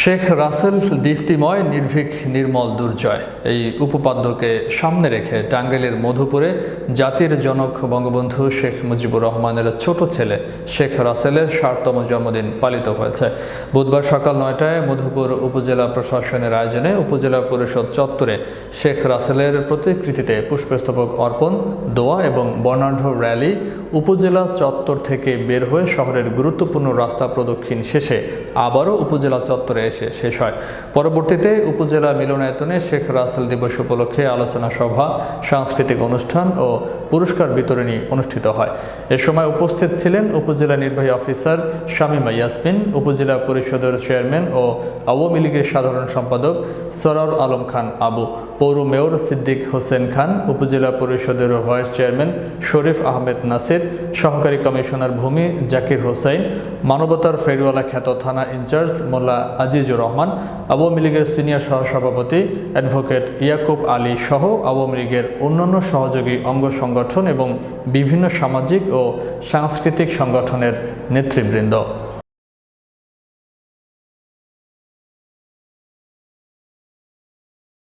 শেখ রাসেল দীপ্তিময়, নির্ভীক, নির্মল, দুর্জয়। এই উপপাদ্যকে সামনে রেখে টাঙ্গাইলের মধুপুরে জাতির জনক বঙ্গবন্ধু শেখ মুজিবুর রহমানের ছোট ছেলে শেখ রাসেলের ষাটতম জন্মদিন পালিত হয়েছে। বুধবার সকাল নয়টায় মধুপুর উপজেলা প্রশাসনের আয়োজনে উপজেলা পরিষদ চত্বরে শেখ রাসেলের প্রতিকৃতিতে পুষ্পস্তবক অর্পণ, দোয়া এবং বর্ণাঢ্য র্যালি উপজেলা চত্বর থেকে বের হয়ে শহরের গুরুত্বপূর্ণ রাস্তা প্রদক্ষিণ শেষে আবারও উপজেলা চত্বরে এসে শেষ হয়। পরবর্তীতে উপজেলা মিলনায়তনে শেখ রাসেল দিবস উপলক্ষে আলোচনা সভা, সাংস্কৃতিক অনুষ্ঠান ও পুরস্কার বিতরণী অনুষ্ঠিত হয়। এ সময় উপস্থিত ছিলেন উপজেলা নির্বাহী অফিসার শামীমা ইয়াসমিন, উপজেলা পরিষদের চেয়ারম্যান ও আওয়ামী লীগের সাধারণ সম্পাদক সরার আলম খান আবু, পৌর মেয়র সিদ্দিক হোসেন খান, উপজেলা পরিষদের ভাইস চেয়ারম্যান শরীফ আহমেদ নাসির, সহকারী কমিশনার ভূমি জাকির হোসাইন, মানবতার ফেরিওয়ালা খ্যাত থানা ইনচার্জ মোল্লা আজিজুর রহমান আওয়ামী লীগের সিনিয়র সহসভাপতি অ্যাডভোকেট ইয়াকুব আলী সহ আওয়ামী লীগের অন্যান্য সহযোগী অঙ্গ সংগঠন এবং বিভিন্ন সামাজিক ও সাংস্কৃতিক সংগঠনের নেতৃবৃন্দ।